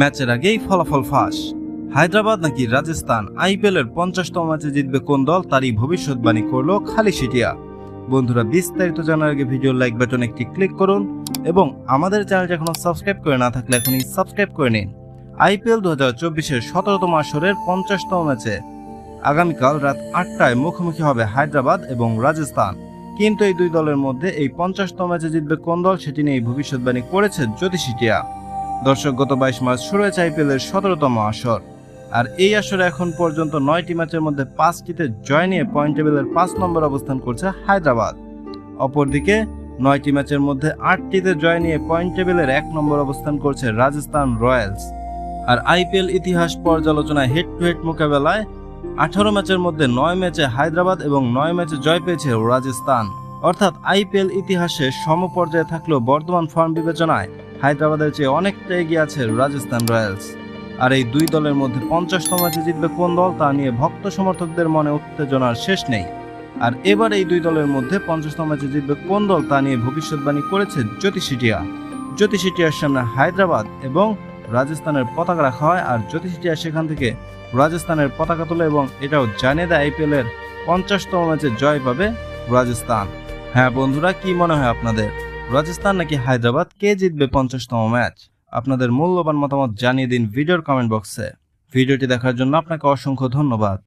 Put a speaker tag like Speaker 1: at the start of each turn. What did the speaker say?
Speaker 1: ম্যাচের আগেই ফলাফল ফাঁস। হায়দ্রাবাদ নাকি রাজস্থান আইপিএল এর পঞ্চাশতম ম্যাচে জিতবে কোন দল তারই ভবিষ্যৎবাণী করল খালি সিটিয়া। বন্ধুরা, বিস্তারিত জানার আগে ভিডিও লাইক বাটন একটি ক্লিক করুন এবং আমাদের চ্যানেলটি এখনও সাবস্ক্রাইব করে না থাকলে এখনই সাবস্ক্রাইব করে নিন। আইপিএল দু হাজার চব্বিশের সতেরোতম আসরের পঞ্চাশতম ম্যাচে। আগামীকাল রাত আটটায় মুখোমুখি হবে হায়দ্রাবাদ এবং রাজস্থান। কিন্তু এই দুই দলের মধ্যে এই পঞ্চাশতম ম্যাচে জিতবে কোন দল সেটি নিয়ে ভবিষ্যৎবাণী করেছে জ্যোতিষিটিয়া দর্শক, গত বাইশ মার্চ শুরু হয়েছে আইপিএল এর সতেরোতম আসর। আর এই আসরে এখন পর্যন্ত নয়টি ম্যাচের মধ্যে পাঁচটিতে জয় নিয়ে পয়েন্ট টেবিলের পাঁচ নম্বর অবস্থান করছে হায়দ্রাবাদ। অপরদিকে নয়টি ম্যাচের মধ্যে আটটিতে জয় নিয়ে পয়েন্ট টেবিলের এক নম্বর অবস্থান করছে রাজস্থান রয়্যালস। আর আইপিএল ইতিহাস পর্যালোচনায় হেড টু হেড মোকাবেলায় আঠারো ম্যাচের মধ্যে নয় ম্যাচে হায়দ্রাবাদ এবং নয় ম্যাচে জয় পেয়েছে রাজস্থান। অর্থাৎ আইপিএল ইতিহাসে সমপর্যায়ে থাকলেও বর্তমান ফর্ম বিবেচনায় হায়দ্রাবাদের চেয়ে অনেকটা এগিয়ে আছে রাজস্থান রয়্যালস। আর এই দুই দলের মধ্যে পঞ্চাশতম ম্যাচে জিতবে কোন দল তা নিয়ে ভক্ত সমর্থকদের মনে উত্তেজনার শেষ নেই। আর এবার এই দুই দলের মধ্যে পঞ্চাশতম ম্যাচে জিতবে কোন দল তা নিয়ে ভবিষ্যৎবাণী করেছে জ্যোতিষিটিয়া। জ্যোতিষিটিয়ার সামনে হায়দ্রাবাদ এবং রাজস্থানের পতাকা রাখা হয় আর জ্যোতিষিটিয়া সেখান থেকে রাজস্থানের পতাকা তোলে এবং এটাও জানিয়ে দেয় আইপিএল এর পঞ্চাশতম ম্যাচে জয় পাবে রাজস্থান। হ্যাঁ বন্ধুরা, কি মনে হয় আপনাদের? রাজস্থান নাকি হায়দ্রাবাদ কে জিতবে পঞ্চাশতম ম্যাচ? আপনাদের মূল্যবান মতামত জানিয়ে দিন ভিডিওর কমেন্ট বক্সে ভিডিওটি দেখার জন্য আপনাকে অসংখ্য ধন্যবাদ।